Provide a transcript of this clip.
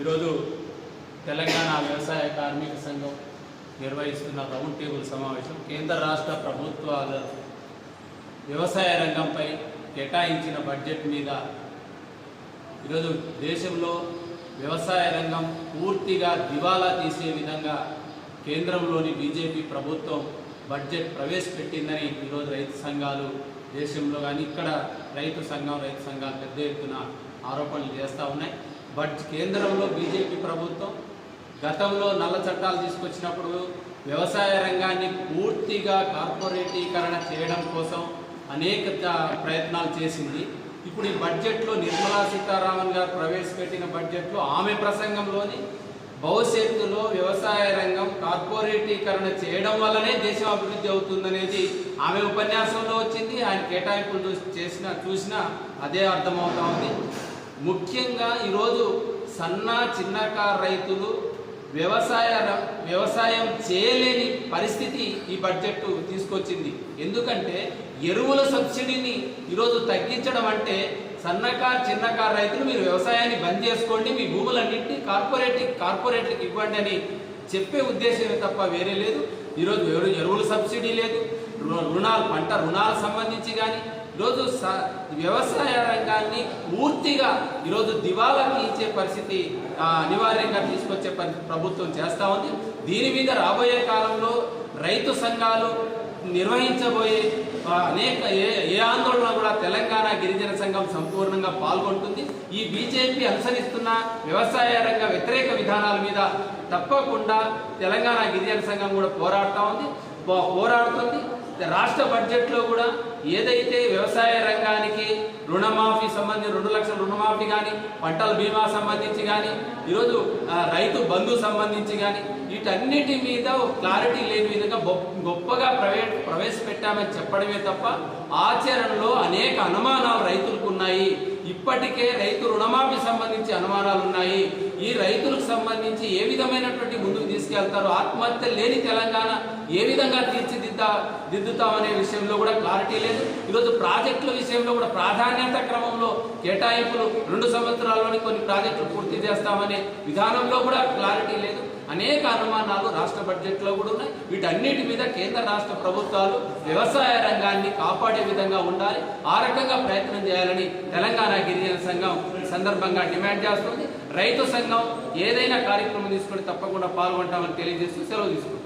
ఈరోజు తెలంగాణ వ్యవసాయ కార్మిక సంఘం నిర్వహిస్తున్న రౌండ్ టేబుల్ సమావేశం కేంద్ర రాష్ట్ర ప్రభుత్వాల వ్యవసాయ రంగంపై కేటాయించిన బడ్జెట్ మీద ఈరోజు దేశంలో వ్యవసాయ రంగం పూర్తిగా దివాలా తీసే విధంగా కేంద్రంలోని బీజేపీ ప్రభుత్వం బడ్జెట్ ప్రవేశపెట్టిందని ఈరోజు రైతు సంఘాలు దేశంలో కానీ ఇక్కడ రైతు సంఘం రైతు సంఘాలు పెద్ద ఎత్తున ఆరోపణలు చేస్తూ ఉన్నాయి. బట్ కేంద్రంలో బీజేపీ ప్రభుత్వం గతంలో నల్ల చట్టాలు తీసుకొచ్చినప్పుడు వ్యవసాయ రంగాన్ని పూర్తిగా కార్పొరేటీకరణ చేయడం కోసం అనేక ప్రయత్నాలు చేసింది. ఇప్పుడు ఈ బడ్జెట్లో నిర్మలా సీతారామన్ గారు ప్రవేశపెట్టిన బడ్జెట్లో ఆమె ప్రసంగంలోని భవిష్యత్తులో వ్యవసాయ రంగం కార్పొరేటీకరణ చేయడం వల్లనే దేశం అభివృద్ధి అవుతుందనేది ఆమె ఉపన్యాసంలో వచ్చింది. ఆయన కేటాయింపులు చేసిన చూసినా అదే అర్థమవుతా ఉంది. ముఖ్యంగా ఈరోజు సన్న చిన్నకారు రైతులు వ్యవసాయ ర- వ్యవసాయం చేయలేని పరిస్థితి ఈ బడ్జెట్ తీసుకొచ్చింది. ఎందుకంటే ఎరువుల సబ్సిడీని ఈరోజు తగ్గించడం అంటే సన్నకారు చిన్నకారు రైతులు మీరు వ్యవసాయాన్ని బంద్ చేసుకోండి మీ భూములన్నింటినీ కార్పొరేట్ కార్పొరేట్లకు ఇవ్వండి అని చెప్పే ఉద్దేశమే తప్ప వేరే లేదు. ఈరోజు ఎరు- ఎరువుల సబ్సిడీ లేదు. రుణాలు పంట రుణాలకు సంబంధించి కానీ ఈరోజు స వ్యవసాయ రంగాన్ని పూర్తిగా ఈరోజు దివాలా ఇచ్చే పరిస్థితి అనివార్యంగా తీసుకొచ్చే పరి ప్రభుత్వం చేస్తూ ఉంది. దీని మీద రాబోయే కాలంలో రైతు సంఘాలు నిర్వహించబోయే అనేక ఏ ఏ ఆందోళన కూడా తెలంగాణ గిరిజన సంఘం సంపూర్ణంగా పాల్గొంటుంది. ఈ బీజేపీ అనుసరిస్తున్న వ్యవసాయ రంగ వ్యతిరేక విధానాల మీద తప్పకుండా తెలంగాణ గిరిజన సంఘం కూడా పోరాడుతూ ఉంది. పోరాడుతుంది. రాష్ట్ర బడ్జెట్లో కూడా ఏదైతే వ్యవసాయ రంగానికి రుణమాఫీ సంబంధించి రెండు లక్షల రుణమాఫీ కానీ పంటల బీమా సంబంధించి కానీ ఈరోజు రైతు బంధు సంబంధించి కానీ వీటన్నిటి మీద క్లారిటీ లేని విధంగా గొప్ప- గొప్పగా ప్రవే ప్రవేశపెట్టామని చెప్పడమే తప్ప ఆచరణలో అనేక అనుమానాలు రైతులకు ఉన్నాయి ఇప్పటికే రైతు రుణమాఫీ సంబంధించి అనుమానాలు ఉన్నాయి ఈ రైతులకు సంబంధించి ఏ విధమైనటువంటి ముందు తీసుకెళ్తారు. ఆత్మహత్య లేని తెలంగాణ ఏ విధంగా తీర్చిదిద్దా దిద్దుతామనే విషయంలో కూడా క్లారిటీ లేదు. ఈరోజు ప్రాజెక్టుల విషయంలో కూడా ప్రాధాన్యత క్రమంలో కేటాయింపులు రెండు కొన్ని కొన్ని ప్రాజెక్టులు పూర్తి చేస్తామనే విధానంలో కూడా క్లారిటీ లేదు. అనేక అనుమానాలు రాష్ట్ర బడ్జెట్లో కూడా ఉన్నాయి. వీటన్నిటి మీద కేంద్ర రాష్ట్ర ప్రభుత్వాలు వ్యవసాయ రంగాన్ని కాపాడే విధంగా ఉండాలి. ఆ రకంగా ప్రయత్నం చేయాలని తెలంగాణ గిరిజన సంఘం సందర్భంగా డిమాండ్ చేస్తుంది. రైతు సంఘం ఏదైనా కార్యక్రమం తీసుకొని తప్పకుండా పాల్గొంటామని తెలియజేస్తూ సెలవు తీసుకుంటాం